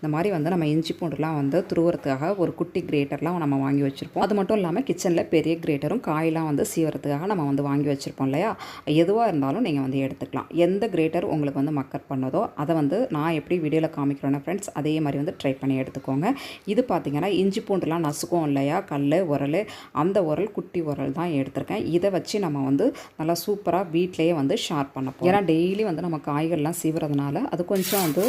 இந்த மாதிரி வந்து நம்ம இஞ்சி பூண்டுலாம் வந்து துருவுறதுக்காக ஒரு குட்டி கிரேட்டர்லாம் நம்ம வாங்கி வச்சுருப்போம். அது மட்டும் இல்லாமல் கிச்சனில் பெரிய கிரேட்டரும் காயெல்லாம் வந்து சீவரத்துக்காக நம்ம வந்து வாங்கி வச்சுருப்போம் இல்லையா? எதுவாக இருந்தாலும் நீங்கள் வந்து எடுத்துக்கலாம். எந்த கிரேட்டர் உங்களுக்கு வந்து மக்கர் பண்ணதோ அதை வந்து நான் எப்படி வீடியோவில் காமிக்கிறேன்னா ஃப்ரெண்ட்ஸ் அதே மாதிரி வந்து ட்ரை பண்ணி எடுத்துக்கோங்க. இது பார்த்திங்கன்னா இஞ்சி பூண்டுலாம் நசுக்கும் இல்லையா? கல் உரல் அந்த உரல் குட்டி உரல் தான் எடுத்திருக்கேன். இதை வச்சு நம்ம வந்து நல்லா சூப்பராக வீட்டிலேயே வந்து ஷார்ப் பண்ணப்போம் ஏன்னா டெய்லி வந்து நம்ம காய்கள்லாம் சீவுறதுனால அது கொஞ்சம் வந்து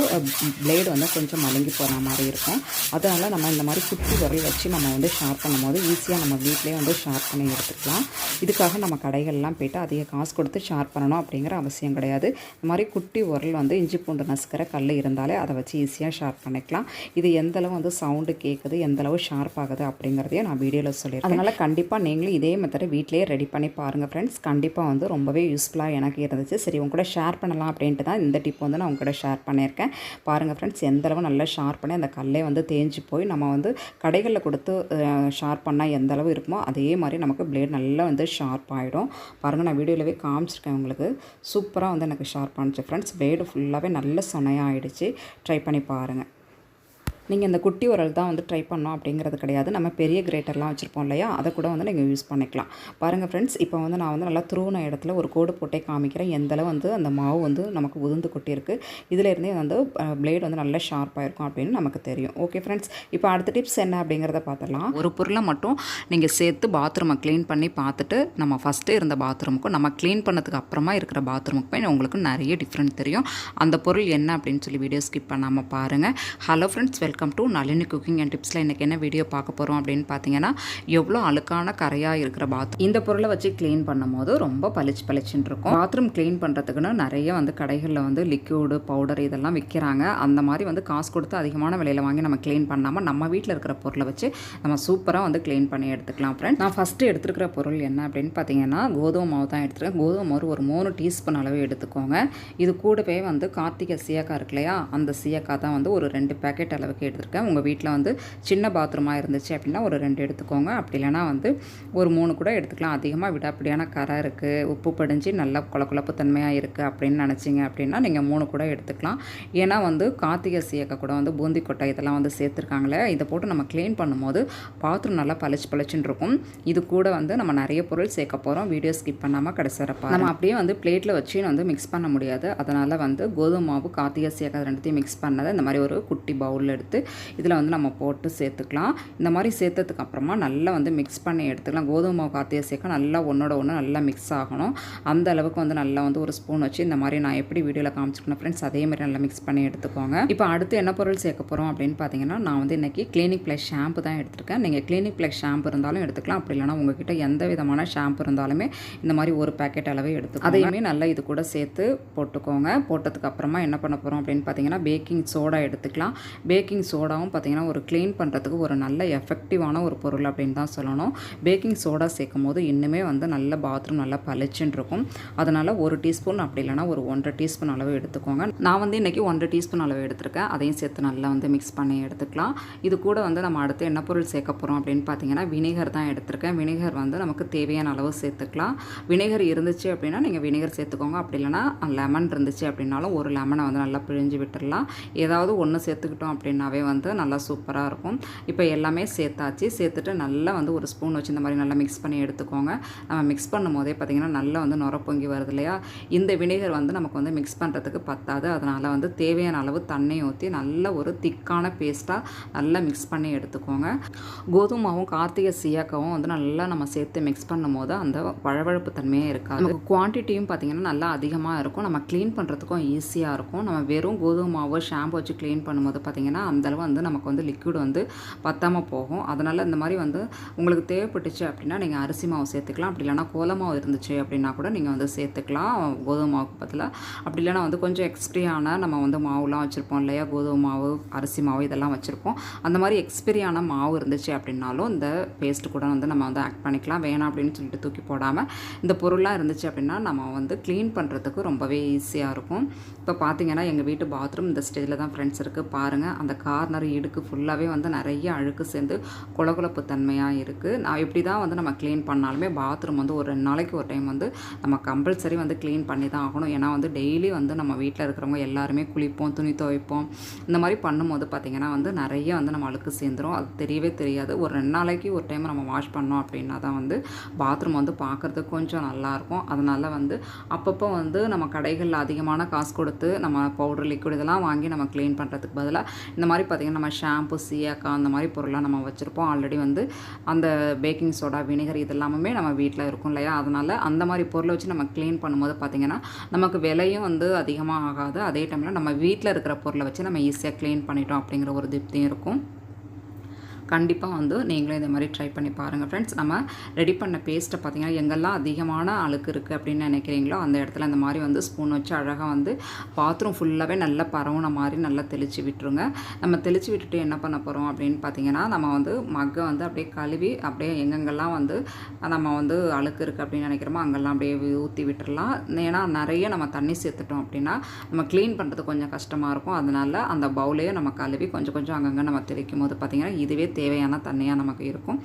பிளேடு வந்து கொஞ்சம் மலங்கி போகிற மாதிரி இருக்கும். அதனால் நம்ம இந்த மாதிரி குட்டி உரல் வச்சு நம்ம வந்து ஷார்ப் பண்ணும்போது ஈஸியாக நம்ம வீட்டிலேயே வந்து ஷார்ப் பண்ணி எடுத்துக்கலாம். இதுக்காக நம்ம கடைகள்லாம் போய்ட்டு அதிக காசு கொடுத்து ஷார்ப் பண்ணணும் அப்படிங்கிற அவசியம் கிடையாது. இந்த மாதிரி குட்டி உரல் வந்து இஞ்சி பூண்டு நசுக்கிற கல் இருந்தாலே அதை வச்சு ஈஸியாக ஷார்ப் பண்ணிக்கலாம். இது எந்தளவு வந்து சவுண்டு கேட்குது எந்தளவு ஷார்ப் ஆகுது அப்படிங்கிறதையும் நான் வீடியோவில் சொல்லியிருக்கேன். அதனால் கண்டிப்பாக நீங்களும் இதே மெத்தடை வீட்டிலேயே ரெடி பண்ணி பாருங்கள் ஃப்ரெண்ட்ஸ் கண்டிப்பாக வந்து ரொம்பவே யூஸ்ஃபுல்லாக எனக்கு இருந்துச்சு. சரி உங்க கூட ஷேர் பண்ணலாம் அப்படின்ட்டு தான் இந்த டிப் வந்து நான் உங்க ஷேர் பண்ணியிருக்கேன். பாருங்கள் ஃப்ரெண்ட்ஸ் எந்தளவு நல்லா ஷார்ப் பண்ணி அந்த கல்லே வந்து தேஞ்சு போய் நம்ம வந்து கடைகளில் கொடுத்து ஷார்ப் பண்ணால் எந்த அளவு இருக்குமோ அதே மாதிரி நமக்கு பிளேட் நல்லா வந்து ஷார்ப் ஆகிடும் பாருங்கள் நான் வீடியோலவே காமிச்சிருக்கேன் உங்களுக்கு. சூப்பராக வந்து எனக்கு ஷார்ப் ஆனிச்சு. ஃப்ரெண்ட்ஸ் பிளேடு ஃபுல்லாகவே நல்ல சொனையாக ஆகிடுச்சு ட்ரை பண்ணி பாருங்கள் நீங்கள் இந்த குட்டி உரல் தான் வந்து ட்ரை பண்ணோம் அப்படிங்கிறது கிடையாது. நம்ம பெரிய கிரேட்டர்லாம் வச்சுருப்போம் இல்லையா? அதை கூட வந்து நீங்கள் யூஸ் பண்ணிக்கலாம். பாருங்கள் ஃப்ரெண்ட்ஸ் இப்போ வந்து நான் வந்து நல்லா துருவன இடத்துல ஒரு கோடு போட்டே காமிக்கிறேன். எந்தளவு வந்து அந்த மாவு வந்து நமக்கு உதிர்ந்து கொட்டியிருக்கு. இதிலேருந்தே வந்து பிளேட் வந்து நல்லா ஷார்ப்பாக இருக்கும் அப்படின்னு நமக்கு தெரியும். ஓகே ஃப்ரெண்ட்ஸ் இப்போ அடுத்த டிப்ஸ் என்ன அப்படிங்கிறத பார்த்துடலாம் ஒரு பொருளை மட்டும் நீங்கள் சேர்த்து பாத்ரூமை க்ளீன் பண்ணி பார்த்துட்டு நம்ம ஃபஸ்ட்டு இருந்த பாத்ரூமுக்கும் நம்ம க்ளீன் பண்ணதுக்கு அப்புறமா இருக்கிற பாத்ரூமுக்குமே உங்களுக்கு நிறைய டிஃப்ரெண்ட் தெரியும். அந்த பொருள் என்ன அப்படின்னு சொல்லி வீடியோ ஸ்கிப் பண்ணாமல் பாருங்கள் hello friends welcome to Nalini cooking and டிப்ஸில் இன்றைக்கி என்ன வீடியோ பார்க்க போகிறோம் அப்படின்னு பார்த்தீங்கன்னா எவ்வளோ அழுக்கான கரையாக இருக்கிற பாத் இந்த பொருளை வச்சு க்ளீன் பண்ணும்போது ரொம்ப பளிச்சு பளிச்சுன்னு இருக்கும். பாத்ரூம் க்ளீன் பண்ணுறதுக்குன்னு நிறைய வந்து கடைகளில் வந்து லிக்யூடு பவுடர் இதெல்லாம் விற்கிறாங்க அந்த மாதிரி வந்து காசு கொடுத்து அதிகமான விலையில் வாங்கி நம்ம க்ளீன் பண்ணாமல் நம்ம வீட்டில் இருக்கிற பொருளை வச்சு நம்ம சூப்பராக வந்து க்ளீன் பண்ணி எடுத்துக்கலாம் ஃப்ரெண்ட் நான் ஃபஸ்ட்டு எடுத்துருக்கிற பொருள் என்ன அப்படின்னு பார்த்தீங்கன்னா கோதுமை மாவு தான் எடுத்துருக்கேன். கோதுமை மாவு ஒரு மூணு டீஸ்பூன் அளவு எடுத்துக்கோங்க. இது கூடவே வந்து கார்த்திகை சீயக்காய் இருக்கு இல்லையா அந்த சீயக்காய் தான் வந்து ஒரு ரெண்டு பேக்கெட் அளவுக்கு எடுத்திருக்கேன். உங்கள் வீட்டில் வந்து சின்ன பாத்ரூமாக இருந்துச்சு அப்படின்னா ஒரு ரெண்டு எடுத்துக்கோங்க. அப்படி இல்லைனா வந்து ஒரு மூணு கூட எடுத்துக்கலாம். அதிகமாக விடாப்பிடியான கரை இருக்குது உப்பு படிஞ்சு நல்லா குழ குழப்பு தன்மையாக இருக்குது அப்படின்னு நினச்சிங்க அப்படின்னா நீங்கள் மூணு கூட எடுத்துக்கலாம். ஏன்னா வந்து கார்த்திகை சீயக்காய் கூட வந்து பூந்தி கொட்டை இதெல்லாம் வந்து சேர்த்துருக்காங்களே. இதை போட்டு நம்ம க்ளீன் பண்ணும்போது பாத்ரூம் நல்லா பளிச்சு பளிச்சுன்னு இருக்கும். இது கூட வந்து நம்ம நிறைய பொருள் சேர்க்க போகிறோம் வீடியோ ஸ்கிப் பண்ணாமல் கடைசி நம்ம அப்படியே வந்து பிளேட்டில் வச்சு வந்து மிக்ஸ் பண்ண முடியாது. அதனால் வந்து கோதுமை மாவு கார்த்திகை சீயக்காய் ரெண்டுத்தையும் மிக்ஸ் பண்ணதை இந்த மாதிரி ஒரு குட்டி பவுலில் எடுத்து இதில் வந்து நம்ம போட்டு சேர்த்துக்கலாம். இந்த மாதிரி சேர்த்ததுக்கு அப்புறமா நல்லா வந்து மிக்ஸ் பண்ணி எடுத்துக்கலாம். கோதுமை மாவு கார்த்திகை சேர்க்க நல்லா ஒன்றோட ஒன்று நல்லா மிக்ஸ் ஆகணும். அந்த அளவுக்கு வந்து நல்லா வந்து ஒரு ஸ்பூன் வச்சு இந்த மாதிரி நான் எப்படி வீடியோவில் காமிச்சிருக்கேன் ஃப்ரெண்ட்ஸ் அதே மாதிரி நல்லா மிக்ஸ் பண்ணி எடுத்துக்கோங்க. இப்போ அடுத்து என்ன பொருள் சேர்க்க போகிறோம் அப்படின்னு பார்த்தீங்கன்னா நான் வந்து இன்றைக்கி கிளினிக் ப்ளஸ் ஷாம்பு தான் எடுத்திருக்கேன். நீங்கள் கிளினிக் ப்ளஸ் ஷாம்பு இருந்தாலும் எடுத்துக்கலாம். அப்படி இல்லைனா உங்ககிட்ட எந்த விதமான ஷாம்பு இருந்தாலுமே இந்த மாதிரி ஒரு பேக்கெட் அளவே எடுத்து அதையுமே நல்லா இது கூட சேர்த்து போட்டுக்கோங்க. போட்டதுக்கு அப்புறமா என்ன பண்ண போகிறோம் அப்படின்னு பார்த்தீங்கன்னா பேக்கிங் சோடா எடுத்துக்கலாம். பேக்கிங் சோடாவும் பார்த்தீங்கன்னா ஒரு க்ளீன் பண்ணுறதுக்கு ஒரு நல்ல எஃபெக்டிவான ஒரு பொருள் அப்படின்னு தான் சொல்லணும். பேக்கிங் சோடா சேர்க்கும் போது இன்னுமே வந்து நல்ல பாத்ரூம் நல்லா பளிச்சுன்னு இருக்கும். அதனால் ஒரு டீஸ்பூன் அப்படி இல்லைனா ஒரு ஒன்றரை டீஸ்பூன் அளவு எடுத்துக்கோங்க. நான் வந்து இன்றைக்கி ஒன்றரை டீஸ்பூன் அளவு எடுத்திருக்கேன். அதையும் சேர்த்து நல்லா வந்து மிக்ஸ் பண்ணி எடுத்துக்கலாம். இது கூட வந்து நம்ம அடுத்து என்ன பொருள் சேர்க்க போகிறோம் அப்படின்னு பார்த்தீங்கன்னா வினிகர் தான் எடுத்திருக்கேன். வினிகர் வந்து நமக்கு தேவையான அளவு சேர்த்துக்கலாம். வினிகர் இருந்துச்சு அப்படின்னா நீங்கள் வினிகர் சேர்த்துக்கோங்க. அப்படி இல்லைனா லெமன் இருந்துச்சு அப்படின்னாலும் ஒரு லெமனை வந்து நல்லா பிழிஞ்சு விட்டுடலாம் ஏதாவது ஒன்று சேர்த்துக்கிட்டோம் அப்படின்னா அப்படின்னாவே வந்து நல்லா சூப்பராக இருக்கும். இப்போ எல்லாமே சேர்த்தாச்சு. சேர்த்துட்டு நல்லா வந்து ஒரு ஸ்பூன் வச்சு இந்த மாதிரி நல்லா மிக்ஸ் பண்ணி எடுத்துக்கோங்க. நம்ம மிக்ஸ் பண்ணும் போதே பார்த்திங்கன்னா நல்லா வந்து நுர பொங்கி வருது இல்லையா? இந்த வினிகர் வந்து நமக்கு வந்து மிக்ஸ் பண்ணுறதுக்கு பத்தாது. அதனால் வந்து தேவையான அளவு தண்ணி ஊற்றி நல்ல ஒரு திக்கான பேஸ்ட்டாக நல்லா மிக்ஸ் பண்ணி எடுத்துக்கோங்க. கோதுமாவும் கார்த்திகை சீயாக்காவும் வந்து நல்லா நம்ம சேர்த்து மிக்ஸ் பண்ணும் போது அந்த வழவழப்பு தன்மையே இருக்காது. நமக்கு குவான்டிட்டியும் பார்த்திங்கன்னா நல்லா அதிகமாக இருக்கும். நம்ம க்ளீன் பண்ணுறதுக்கும் ஈஸியாக இருக்கும். நம்ம வெறும் கோதுமை மாவு ஷாம்பு வச்சு க்ளீன் பண்ணும்போது பார்த்திங்கன்னா அந்தளவு வந்து நமக்கு வந்து லிக்விட் வந்து பத்தாமல் போகும். அதனால் இந்த மாதிரி வந்து உங்களுக்கு தேவைப்பட்டுச்சு அப்படின்னா நீங்கள் அரிசி மாவு சேர்த்துக்கலாம். அப்படி இல்லைனா கோலமாவு இருந்துச்சு அப்படின்னா கூட நீங்கள் வந்து சேர்த்துக்கலாம். கோதுமை மாவுக்கு பதிலாக அப்படி இல்லைனா வந்து கொஞ்சம் எக்ஸ்பிரியான நம்ம வந்து மாவுலாம் வச்சுருப்போம் இல்லையா? கோதுமை மாவு அரிசி மாவு இதெல்லாம் வச்சுருப்போம். அந்த மாதிரி எக்ஸ்பிரியான மாவு இருந்துச்சு அப்படின்னாலும் இந்த பேஸ்ட் கூட வந்து நம்ம வந்து ஆக்ட் பண்ணிக்கலாம். வேணாம் அப்படின்னு சொல்லிட்டு தூக்கி போடாமல் இந்த பொருளாக இருந்துச்சு அப்படின்னா நம்ம வந்து க்ளீன் பண்ணுறதுக்கு ரொம்பவே ஈஸியாக இருக்கும். இப்போ பார்த்தீங்கன்னா எங்கள் வீட்டு பாத்ரூம் இந்த ஸ்டேஜில் தான் ஃப்ரெண்ட்ஸ் இருக்குது பாருங்கள் அந்த கார்னர் இடுக்கு ஃபுல்லாகவே வந்து நிறைய அழுக்கு சேர்ந்து குளகுழப்பு தன்மையாக இருக்குது நான் எப்படி தான் வந்து நம்ம க்ளீன் பண்ணாலுமே பாத்ரூம் வந்து ஒரு ரெண்டு நாளைக்கு ஒரு டைம் வந்து நம்ம கம்பல்சரி வந்து க்ளீன் பண்ணி தான் ஆகணும். ஏன்னா வந்து டெய்லி வந்து நம்ம வீட்டில் இருக்கிறவங்க எல்லாருமே குளிப்போம் துணி துவைப்போம். இந்த மாதிரி பண்ணும்போது பார்த்திங்கன்னா வந்து நிறைய வந்து நம்ம அழுக்கு சேர்ந்துரும். அது தெரியவே தெரியாது. ஒரு ரெண்டு நாளைக்கு ஒரு டைம் நம்ம வாஷ் பண்ணோம் அப்படின்னா தான் வந்து பாத்ரூம் வந்து பார்க்குறதுக்கு கொஞ்சம் நல்லாயிருக்கும். அதனால் வந்து அப்பப்போ வந்து நம்ம கடைகளில் அதிகமான காசு கொடுத்து நம்ம பவுடர் லிக்விட் இதெல்லாம் வாங்கி நம்ம க்ளீன் பண்ணுறதுக்கு பதிலாக இந்த மாதிரி பார்த்திங்கன்னா நம்ம ஷாம்பு சீயாக்கா அந்த மாதிரி பொருளாக நம்ம வச்சுருப்போம். ஆல்ரெடி வந்து அந்த பேக்கிங் சோடா வினிகர் இதெல்லாமே நம்ம வீட்டில் இருக்கும் இல்லையா? அதனால் அந்த மாதிரி பொருளை வச்சு நம்ம க்ளீன் பண்ணும்போது பார்த்திங்கன்னா நமக்கு விலையும் வந்து அதிகமாக ஆகாது. அதே டைமில் நம்ம வீட்டில் இருக்கிற பொருளை வச்சு நம்ம ஈஸியாக க்ளீன் பண்ணிட்டோம் அப்படிங்கிற ஒரு திருப்தியும் இருக்கும். கண்டிப்பாக வந்து நீங்களும் இந்த மாதிரி ட்ரை பண்ணி பாருங்கள் ஃப்ரெண்ட்ஸ் நம்ம ரெடி பண்ண பேஸ்ட்டை பார்த்தீங்கன்னா எங்கெல்லாம் அதிகமான அழுக்கு இருக்குது அப்படின்னு நினைக்கிறீங்களோ அந்த இடத்துல இந்த மாதிரி வந்து ஸ்பூன் வச்சு அழகாக வந்து பாத்ரூம் ஃபுல்லாகவே நல்லா பரவுன மாதிரி நல்லா தெளித்து விட்டுருங்க. நம்ம தெளித்து விட்டுட்டு என்ன பண்ண போகிறோம் அப்படின்னு பார்த்தீங்கன்னா நம்ம வந்து மக்கை வந்து அப்படியே கழுவி அப்படியே எங்கெங்கெல்லாம் வந்து நம்ம வந்து அழுக்கு இருக்குது அப்படின்னு நினைக்கிறோமோ அங்கெல்லாம் அப்படியே ஊற்றி விட்டுடலாம் ஏன்னா நிறைய நம்ம தண்ணி சேர்த்துட்டோம் அப்படின்னா நம்ம க்ளீன் பண்ணுறது கொஞ்சம் கஷ்டமாக இருக்கும். அதனால் அந்த பவுலையும் நம்ம கழுவி கொஞ்சம் கொஞ்சம் அங்கங்கே நம்ம தெளிக்கும் போது பார்த்திங்கன்னா இதுவே தேவையான தண்ணியாக நமக்கு இருக்கும்.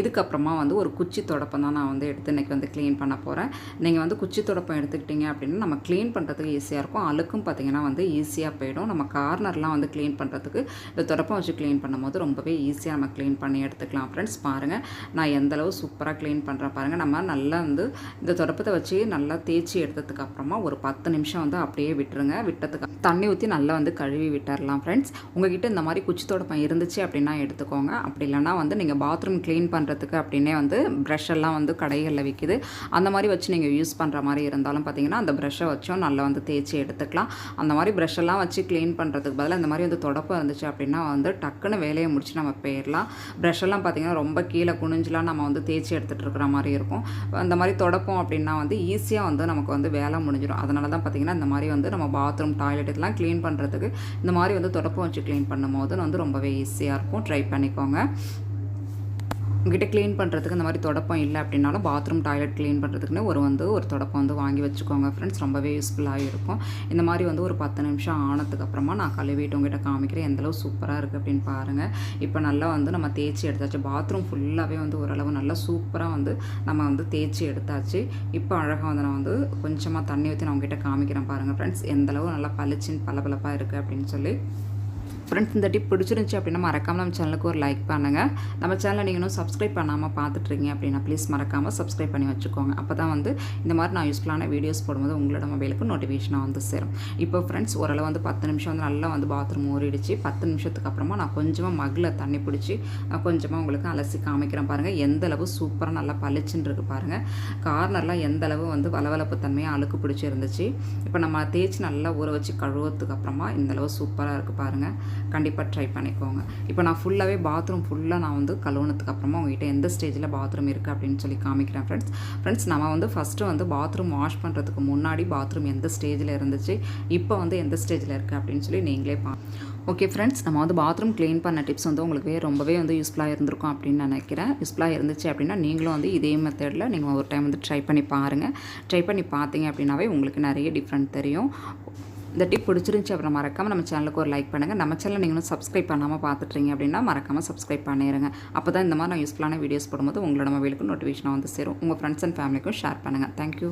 இதுக்கப்புறமா வந்து ஒரு குச்சி தொடப்பம் தான் நான் வந்து எடுத்து இன்றைக்கி வந்து க்ளீன் பண்ண போகிறேன் நீங்கள் வந்து குச்சி தொடப்பம் எடுத்துக்கிட்டிங்க அப்படின்னா நம்ம க்ளீன் பண்ணுறதுக்கு ஈஸியாக இருக்கும். அழுக்கும் பார்த்திங்கன்னா வந்து ஈஸியாக போயிடும். நம்ம கார்னர்லாம் வந்து க்ளீன் பண்ணுறதுக்கு இந்த தொடப்பம் வச்சு க்ளீன் பண்ணும்போது ரொம்பவே ஈஸியாக நம்ம க்ளீன் பண்ணி எடுத்துக்கலாம். ஃப்ரெண்ட்ஸ் பாருங்கள் நான் எந்தளவு சூப்பராக க்ளீன் பண்ணுறேன் பாருங்கள் நம்ம நல்லா வந்து இந்த தொடப்பத்தை வச்சு நல்லா தேய்ச்சி எடுத்ததுக்கு அப்புறமா ஒரு பத்து நிமிஷம் வந்து அப்படியே விட்டுருங்க. விட்டதுக்கு தண்ணி ஊற்றி நல்லா வந்து கழுவி விட்டுறலாம் ஃப்ரெண்ட்ஸ் உங்ககிட்ட இந்த மாதிரி குச்சி தொடப்பம் இருந்துச்சு அப்படின்னா எடுத்துக்கோங்க. அப்படி இல்லைன்னா வந்து நீங்கள் பாத்ரூம் க்ளீன் பண்ணுறதுக்கு அப்படின்னே வந்து ப்ரெஷ் எல்லாம் வந்து கடைகளில் விற்கிது அந்த மாதிரி வச்சு நீங்கள் யூஸ் பண்ணுற மாதிரி இருந்தாலும் பார்த்தீங்கன்னா அந்த ப்ரெஷ்ஷை வச்சும் நல்லா வந்து தேய்ச்சி எடுத்துக்கலாம். அந்த மாதிரி ப்ரெஷ் எல்லாம் வச்சு க்ளீன் பண்ணுறதுக்கு பதிலாக இந்த மாதிரி வந்து தொடப்பம் இருந்துச்சு அப்படின்னா வந்து டக்குன்னு வேலையை முடிச்சு நம்ம போயிடலாம் ப்ரெஷ் எல்லாம் பார்த்தீங்கன்னா ரொம்ப கீழே குனிஞ்சுலாம் நம்ம வந்து தேய்ச்சி எடுத்துகிட்டு இருக்கிற மாதிரி இருக்கும். அந்த மாதிரி தொடப்போம் அப்படின்னா வந்து ஈஸியாக வந்து நமக்கு வந்து வேலை முடிஞ்சிடும். அதனால தான் பார்த்தீங்கன்னா இந்த மாதிரி வந்து நம்ம பாத்ரூம் டாய்லெட் இதெல்லாம் க்ளீன் பண்ணுறதுக்கு இந்த மாதிரி வந்து தொடப்பம் வச்சு க்ளீன் பண்ணும்போது வந்து ரொம்பவே ஈஸியாக இருக்கும். ட்ரை பண்ணிக்கோங்க. உங்ககிட்ட க்ளீன் பண்ணுறதுக்கு இந்த மாதிரி தொடப்பம் இல்லை அப்படின்னாலும் பாத்ரூம் டாய்லெட் க்ளீன் பண்ணுறதுக்குன்னு ஒரு வந்து ஒரு தொடப்பம் வந்து வாங்கி வச்சுக்கோங்க ஃப்ரெண்ட்ஸ் ரொம்பவே யூஸ்ஃபுல்லாக இருக்கும். இந்த மாதிரி வந்து ஒரு பத்து நிமிஷம் ஆனதுக்கப்புறமா நான் கழுவிட்டு உங்ககிட்ட காமிக்கிறேன். எந்தளவு சூப்பராக இருக்குது அப்படின்னு பாருங்கள் இப்போ நல்லா வந்து நம்ம தேய்ச்சி எடுத்தாச்சு. பாத்ரூம் ஃபுல்லாகவே வந்து ஓரளவு நல்லா சூப்பராக வந்து நம்ம வந்து தேய்ச்சி எடுத்தாச்சு. இப்போ அழகாக வந்து நான் வந்து கொஞ்சமாக தண்ணி ஊற்றி நான் உங்ககிட்ட காமிக்கிறேன் பாருங்கள் ஃப்ரெண்ட்ஸ் எந்தளவு நல்லா பளிச்சின்னு பளபளப்பாக இருக்குது அப்படின்னு சொல்லி. ஃப்ரெண்ட்ஸ் இந்த டிப் பிடிச்சிருந்துச்சி அப்படின்னா மறக்காமல் நம்ம சேனலுக்கு ஒரு லைக் பண்ணுங்கள் நம்ம சேனலை நீங்கள் இன்னும் சப்ஸ்கிரைப் பண்ணாமல் பார்த்துட்ருக்கீங்க அப்படின்னா ப்ளீஸ் மறக்காமல் சப்ஸ்கிரைப் பண்ணி வச்சுக்கோங்க. அப்போ தான் வந்து இந்த மாதிரி நான் யூஸ்ஃபுல்லான வீடியோஸ் போடும்போது உங்களோட மொபைலுக்கு நோட்டிஃபிகேஷனாக வந்து சேரும். இப்போ ஃப்ரெண்ட்ஸ் ஓரளவு வந்து பத்து நிமிஷம் வந்து நல்லா வந்து பாத்ரூம் ஊறிடுச்சு பத்து நிமிஷத்துக்கு அப்புறமா நான் கொஞ்சமாக மகில் தண்ணி பிடிச்சி கொஞ்சமாக உங்களுக்கு அலசி காமிக்கிறேன் பாருங்கள் எந்த அளவு சூப்பராக நல்லா பளிச்சுன்னு இருக்குது பாருங்கள் கார்னர்லாம் எந்த அளவு வந்து வளவளப்பு தன்மையாக அழுக்கு பிடிச்சி இருந்துச்சு இப்போ நம்ம தேய்ச்சி நல்லா ஊற வச்சு கழுவுறதுக்கு அப்புறமா இந்த அளவு சூப்பராக இருக்குது பாருங்கள் கண்டிப்பாக ட்ரை பண்ணிக்கோங்க. இப்போ நான் ஃபுல்லாகவே பாத்ரூம் ஃபுல்லாக நான் வந்து கழுவுனதுக்கு அப்புறமா உங்ககிட்ட எந்த ஸ்டேஜில் பாத்ரூம் இருக்குது அப்படின்னு சொல்லி காமிக்கிறேன் ஃப்ரெண்ட்ஸ் ஃப்ரெண்ட்ஸ் நம்ம வந்து ஃபஸ்ட்டு வந்து பாத்ரூம் வாஷ் பண்ணுறதுக்கு முன்னாடி பாத்ரூம் எந்த ஸ்டேஜில் இருந்துச்சு இப்போ வந்து எந்த ஸ்டேஜில் இருக்குது அப்படின்னு சொல்லி நீங்களே பா ஓகே ஃப்ரெண்ட்ஸ் நம்ம வந்து பாத்ரூம் க்ளீன் பண்ண டிப்ஸ் வந்து உங்களுக்கு ரொம்பவே வந்து யூஸ்ஃபுல்லாக இருந்திருக்கும் அப்படின்னு நினைக்கிறேன். யூஸ்ஃபுல்லாக இருந்துச்சு அப்படின்னா நீங்களும் வந்து இதே மெத்தடில் நீங்கள் ஒரு டைம் வந்து ட்ரை பண்ணி பாருங்கள் ட்ரை பண்ணி பார்த்தீங்க அப்படின்னாவே உங்களுக்கு நிறைய டிஃப்ரெண்ட் தெரியும். இந்த டிப் பிடிச்சிருந்துச்சி அப்புறம் மறக்காமல் நம்ம சேனலுக்கு ஒரு லைக் பண்ணுங்கள் நம்ம சேனல் நீங்களும் சப்ஸ்கிரைப் பண்ணாமல் பார்த்துட்றீங்க அப்படின்னா மறக்காமல் சப்ஸ்கிரைப் பண்ணிடுங்க அப்போ தான் இந்த மாதிரி நான் யூஸ்ஃபுல்லான வீடியோஸ் போடும்போது உங்களோட மொபைலுக்கு நோட்டிஃபிகேஷனாக வந்து சேரும். உங்கள் ஃப்ரெண்ட்ஸ் அண்ட் ஃபேமிலிக்கும் ஷேர் பண்ணுங்கள் தேங்க்யூ